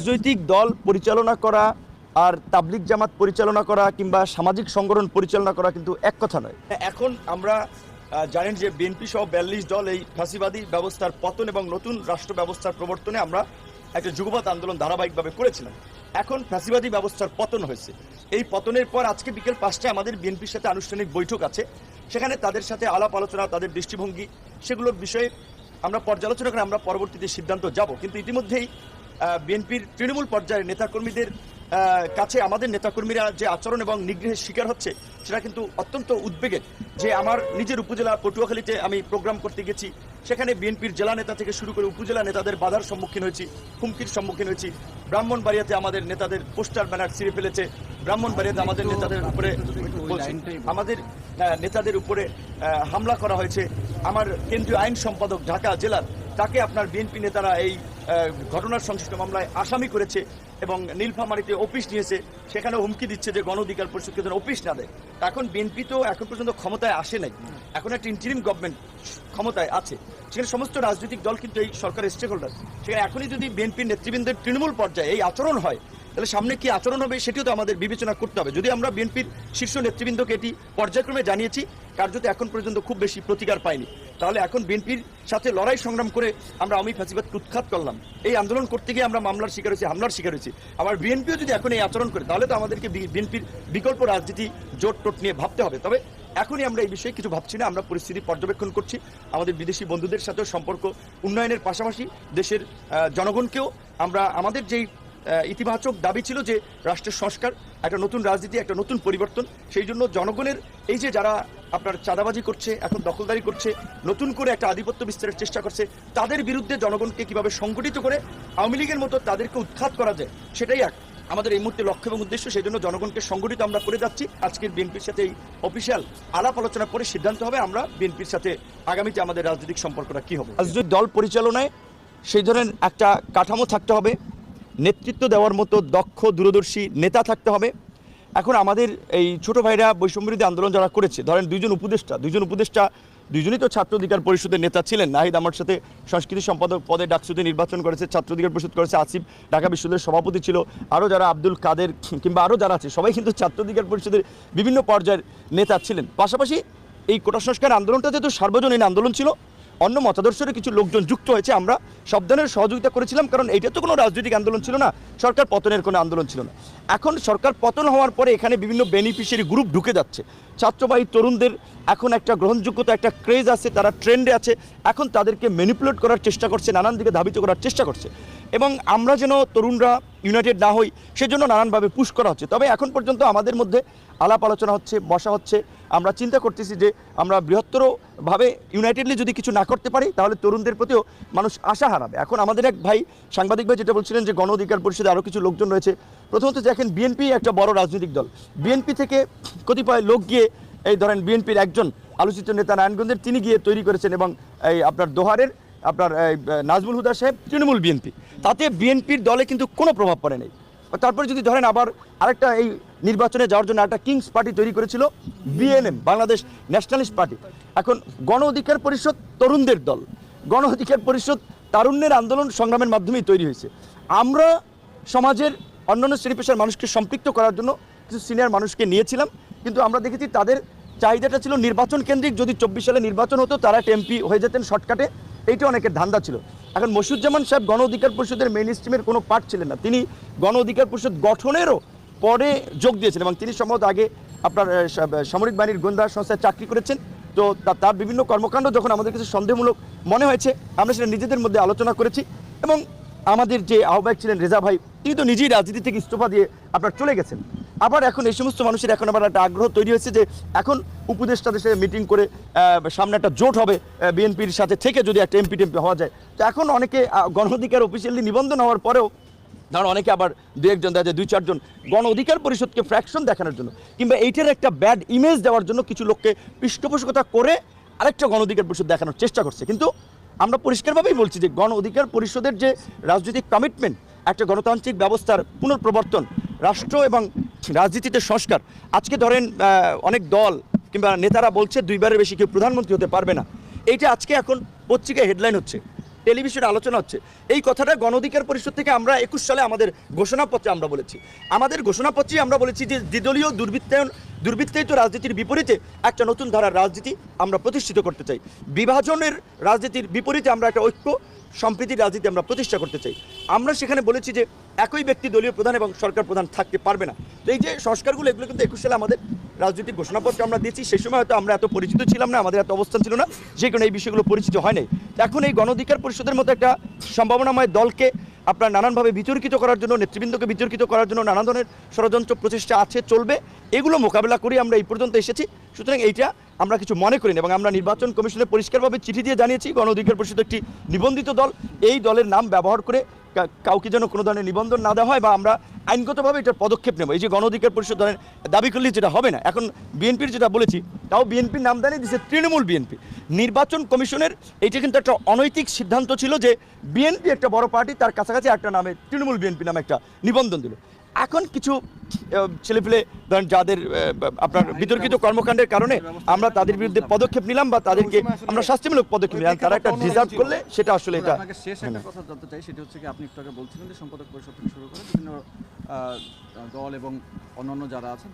রাজনৈতিক দল পরিচালনা করা আর তাবলিক জামাত পরিচালনা করা কিংবা সামাজিক সংগঠন পরিচালনা করা কিন্তু এক কথা নয়। এখন আমরা জানেন যে বিএনপি সহ বিয়াল্লিশ দল এই ফাঁসিবাদী ব্যবস্থার পতন এবং নতুন রাষ্ট্র ব্যবস্থার প্রবর্তনে আমরা একটা যুগপৎ আন্দোলন ধারাবাহিকভাবে করেছিলাম। এখন ফ্যাসিবাদী ব্যবস্থার পতন হয়েছে। এই পতনের পর আজকে বিকেল পাঁচটায় আমাদের বিএনপির সাথে আনুষ্ঠানিক বৈঠক আছে। সেখানে তাদের সাথে আলাপ আলোচনা, তাদের দৃষ্টিভঙ্গি, সেগুলোর বিষয়ে আমরা পর্যালোচনা করে আমরা পরবর্তীতে সিদ্ধান্ত যাব। কিন্তু ইতিমধ্যেই বিএনপির তৃণমূল পর্যায়ের নেতাকর্মীদের কাছে আমাদের নেতাকর্মীরা যে আচরণ এবং নিগ্রহের শিকার হচ্ছে সেটা কিন্তু অত্যন্ত উদ্বেগের যে আমার নিজের উপজেলা পটুয়াখালীতে আমি প্রোগ্রাম করতে গেছি সেখানে বিএনপির জেলা নেতা থেকে শুরু করে উপজেলা নেতাদের বাধার সম্মুখীন হয়েছি হুমকির সম্মুখীন হয়েছি। ব্রাহ্মণবাড়িয়াতে আমাদের নেতাদের পোস্টার ব্যানার ছিঁড়ে ফেলেছে। ব্রাহ্মণবাড়িয়াতে আমাদের নেতাদের উপরে আমাদের নেতাদের উপরে হামলা করা হয়েছে। আমার কেন্দ্রীয় আইন সম্পাদক ঢাকা জেলার তাকে আপনার বিএনপি নেতারা এই ঘটনার সংশ্লিষ্ট মামলায় আসামি করেছে এবং নীলফামারিতে অফিস নিয়েছে। সেখানে হুমকি দিচ্ছে যে গণ অধিকার পরিষদকে যেন অফিস না দেয়। এখন বিএনপি তো এখন পর্যন্ত ক্ষমতায় আসে নাই। এখন একটা ইন্টারিম গভর্নমেন্ট ক্ষমতায় আছে। সেখানে সমস্ত রাজনৈতিক দল কিন্তু এই সরকারের স্টেক হোল্ডার সেখানে এখনই যদি বিএনপির নেতৃবৃন্দের তৃণমূল পর্যায়ে এই আচরণ হয়, তাহলে সামনে কি আচরণ হবে সেটিও তো আমাদের বিবেচনা করতে হবে। যদি আমরা বিএনপির শীর্ষ নেতৃবৃন্দকে এটি পর্যায়ক্রমে জানিয়েছি, কার্যত এখন পর্যন্ত খুব বেশি প্রতিকার পাইনি। তাহলে এখন বিএনপির সাথে লড়াই সংগ্রাম করে আমরা আমি ফাঁসিবাদ উৎখাত করলাম। এই আন্দোলন করতে গিয়ে আমরা মামলার শিকার হয়েছি, হামলার শিকার হয়েছি। আবার বিএনপিও যদি এখন এই আচরণ করে, তাহলে তো আমাদেরকে বিএনপির বিকল্প রাজনীতি জোট টোট নিয়ে ভাবতে হবে। তবে এখনই আমরা এই বিষয়ে কিছু ভাবছি না, আমরা পরিস্থিতি পর্যবেক্ষণ করছি। আমাদের বিদেশি বন্ধুদের সাথেও সম্পর্ক উন্নয়নের পাশাপাশি দেশের জনগণকেও আমরা, আমাদের যেই ইতিবাচক দাবি ছিল যে রাষ্ট্রের সংস্কার, একটা নতুন রাজনীতি, একটা নতুন পরিবর্তন। সেই জন্য জনগণের এই যে যারা আপনার চাঁদাবাজি করছে, এখন দখলদারি করছে, নতুন করে একটা আধিপত্য বিস্তারের চেষ্টা করছে, তাদের বিরুদ্ধে জনগণকে কীভাবে সংগঠিত করে আওয়ামী লীগের মতো তাদেরকে উৎখাত করা যায়, সেটাই এক। আমাদের এই মুহূর্তে লক্ষ্য এবং উদ্দেশ্য, সেই জন্য জনগণকে সংগঠিত আমরা করে যাচ্ছি। আজকের বিএনপির সাথে এই অফিসিয়াল আলাপ আলোচনা করে সিদ্ধান্ত হবে আমরা বিএনপির সাথে আগামীতে আমাদের রাজনৈতিক সম্পর্কটা কি হবে। রাজনৈতিক দল পরিচালনায় সেই ধরনের একটা কাঠামো থাকতে হবে নেতৃত্ব দেওয়ার মতো দক্ষ, দূরদর্শী নেতা থাকতে হবে। এখন আমাদের এই ছোট ভাইরা বৈষম্যবিরোধী আন্দোলন যারা করেছে, ধরেন দুইজন উপদেষ্টা দুইজন উপদেষ্টা দুইজনই তো ছাত্র অধিকার পরিষদের নেতা ছিলেন। নাহিদ আমার সাথে সংস্কৃতি সম্পাদক পদে ডাকসুতে নির্বাচন করেছে, ছাত্র অধিকার পরিষদ করেছে, আসিফ ঢাকা বিশ্ববিদ্যালয়ের সভাপতি ছিল, আরও যারা আব্দুল কাদের কিংবা আরও যারা আছে, সবাই কিন্তু ছাত্র অধিকার পরিষদের বিভিন্ন পর্যায়ের নেতা ছিলেন। পাশাপাশি এই কোটা সংস্কার আন্দোলনটা যেহেতু সার্বজনীন আন্দোলন ছিল অন্য মতাদর্শের কিছু লোকজন যুক্ত হয়েছে, আমরা সব ধরনের সহযোগিতা করেছিলাম, কারণ এটা তো কোনো রাজনৈতিক আন্দোলন ছিল না, সরকার পতনের কোনো আন্দোলন ছিল না। এখন সরকার পতন হওয়ার পরে এখানে বিভিন্ন বেনিফিশিয়ারি গ্রুপ ঢুকে যাচ্ছে। ছাত্রবাহী তরুণদের এখন একটা গ্রহণযোগ্যতা, একটা ক্রেজ আছে, তারা ট্রেন্ডে আছে, এখন তাদেরকে ম্যানিপুলেট করার চেষ্টা করছে, নানান দিকে ধাবিত করার চেষ্টা করছে। এবং আমরা যেন তরুণরা ইউনাইটেড না হই, সেজন্য নানানভাবে পুশ করা হচ্ছে। তবে এখন পর্যন্ত আমাদের মধ্যে আলাপ আলোচনা হচ্ছে, বসা হচ্ছে। আমরা চিন্তা করতেছি যে আমরা বৃহত্তরভাবে ইউনাইটেডলি যদি কিছু না করতে পারি, তাহলে তরুণদের প্রতিও মানুষ আশা হারাবে। এখন আমাদের এক ভাই, সাংবাদিক ভাই যেটা বলছিলেন যে গণ অধিকার পরিষদে আরও কিছু লোকজন রয়েছে, প্রথমত দেখেন বিএনপি একটা বড় রাজনৈতিক দল। বিএনপি থেকে কতিপয় লোক গিয়ে এই ধরেন বিএনপির একজন আলোচিত নেতা নারায়ণগঞ্জের, তিনি গিয়ে তৈরি করেছেন এবং এই আপনার দোহারের আপনার নাজমুল হুদা সাহেব, তৃণমূল বিএনপি। তাতে বিএনপির দলে কিন্তু কোনো প্রভাব পড়ে নাই। তারপরে যদি ধরেন আবার আরেকটা এই নির্বাচনে যাওয়ার জন্য একটা কিংস পার্টি তৈরি করেছিল, বিএনএম, বাংলাদেশ ন্যাশনালিস্ট পার্টি। এখন গণ অধিকার পরিষদ তরুণদের দল। গণ অধিকার পরিষদ তারুণ্যের আন্দোলন সংগ্রামের মাধ্যমেই তৈরি হয়েছে। আমরা সমাজের অন্যান্য শ্রেণি পেশার মানুষকে সম্পৃক্ত করার জন্য কিছু সিনিয়র মানুষকে নিয়েছিলাম, কিন্তু আমরা দেখেছি তাদের চাহিদাটা ছিল নির্বাচন কেন্দ্রিক। যদি চব্বিশ সালে নির্বাচন হতো, তারা এমপি হয়ে যেতেন শর্টকাটে। এইটা অনেকের ধান্দা ছিল। এখন মসুজ্জামান সাহেব গণ অধিকার পরিষদের মেইন স্ট্রিমের কোনো পার্ট ছিলেন না। তিনি গণ অধিকার পরিষদ গঠনেরও পরে যোগ দিয়েছেন এবং তিনি সম্ভবত আগে আপনার সামরিক বাহিনীর গোয়েন্দা সংস্থায় চাকরি করেছেন। তো, তার বিভিন্ন কর্মকাণ্ড যখন আমাদের কাছে সন্দেহমূলক মনে হয়েছে, আমরা সেটা নিজেদের মধ্যে আলোচনা করেছি এবং আমাদের যে আহ্বায়ক ছিলেন রেজা ভাই, তিনি তো নিজেই রাজনীতি থেকে ইস্তফা দিয়ে আপনার চলে গেছেন। আবার এখন এই সমস্ত মানুষের এখন আবার একটা আগ্রহ তৈরি হয়েছে যে এখন উপদেষ্টাদের সাথে মিটিং করে সামনে একটা জোট হবে বিএনপির সাথে থেকে যদি একটা এমপি টেমপি হওয়া যায়। তো এখন অনেকে গণ অধিকার অফিসিয়ালি নিবন্ধন হওয়ার পরেও ধরুন অনেকে আবার দু একজন দেখা দুই চারজন গণ অধিকার পরিষদকে ফ্র্যাকশন দেখানোর জন্য, কিংবা এইটার একটা ব্যাড ইমেজ দেওয়ার জন্য কিছু লোককে পৃষ্ঠপোষকতা করে আরেকটা গণ অধিকার পরিষদ দেখানোর চেষ্টা করছে। কিন্তু আমরা পরিষ্কারভাবেই বলছি যে গণ অধিকার পরিষদের যে রাজনৈতিক কমিটমেন্ট একটা গণতান্ত্রিক ব্যবস্থার পুনঃপ্রবর্তন, রাষ্ট্র এবং রাজনীতিতে সংস্কার। আজকে ধরেন অনেক দল কিংবা নেতারা বলছে, দুইবারের বেশি কেউ প্রধানমন্ত্রী হতে পারবে না। এইটা আজকে এখন পত্রিকায় হেডলাইন হচ্ছে। টেলিভিশনে আলোচনা হচ্ছে। এই কথাটা গণ অধিকার পরিষদ থেকে আমরা একুশ সালে আমাদের ঘোষণাপত্রে আমরা বলেছি। আমাদের ঘোষণাপত্রে আমরা বলেছি যে দ্বিদলীয় দুর্বৃত্তায়ন দুর্বৃত্তায়িত রাজনীতির বিপরীতে একটা নতুন ধারার রাজনীতি আমরা প্রতিষ্ঠিত করতে চাই। বিভাজনের রাজনীতির বিপরীতে আমরা একটা ঐক্য সম্প্রীতির রাজনীতি আমরা প্রতিষ্ঠা করতে চাই। আমরা সেখানে বলেছি যে একই ব্যক্তি দলীয় প্রধান এবং সরকার প্রধান থাকতে পারবে না। তো এই যে সংস্কারগুলো, এগুলো কিন্তু একুশ সালে আমাদের রাজনৈতিক ঘোষণাপত্র আমরা দিয়েছি। সেই সময় হয়তো আমরা এত পরিচিত ছিলাম না, আমাদের এত অবস্থান ছিল না। যে কারণে এই বিষয়গুলো পরিচিত হয় নাই। এখন এই গণধিকার পরিষদের মতো একটা সম্ভাবনাময় দলকে আপনার নানানভাবে বিতর্কিত করার জন্য, নেতৃবৃন্দকে বিতর্কিত করার জন্য নানা ধরনের ষড়যন্ত্র প্রচেষ্টা আছে, চলবে। এগুলো মোকাবেলা করে আমরা এই পর্যন্ত এসেছি। সুতরাং এইটা আমরা কিছু মনে করিনা এবং আমরা নির্বাচন কমিশনে পরিষ্কারভাবে চিঠি দিয়ে জানিয়েছি গণ অধিকার পরিষদ একটি নিবন্ধিত দল। এই দলের নাম ব্যবহার করে কাউকে যেন কোনো ধরনের নিবন্ধন না দেওয়া হয় বা আমরা আইনগতভাবে এটার পদক্ষেপ নেব। এই যে গণ অধিকার পরিষদ ধরেন, দাবি করলে যেটা হবে না। এখন বিএনপির যেটা বলেছি, তাও বিএনপির নাম দেয়নি দিচ্ছে তৃণমূল বিএনপি। নির্বাচন কমিশনের এইটা কিন্তু একটা অনৈতিক সিদ্ধান্ত ছিল যে বিএনপি একটা বড় পার্টি, তার কাছাকাছি একটা নামে তৃণমূল বিএনপি নামে একটা নিবন্ধন দিল। এখন কিছু ছেলেপিলে ধরেন যাদের আপনার বিতর্কিত কর্মকাণ্ডের কারণে আমরা তাদের বিরুদ্ধে পদক্ষেপ নিলাম বা তাদেরকে আমরা শাস্তিমূলক পদক্ষেপ নিলাম। তারা একটা ডিজার্ভ করলে সেটা আসলে এটা শেষ একটা কথা জানতে চাই সেটা হচ্ছে কি আপনি একটু আগে বলছিলেন যে সম্পাদক পরিষদ থেকে শুরু করে বিভিন্ন আহ, দল এবং অন্যান্য যারা আছেন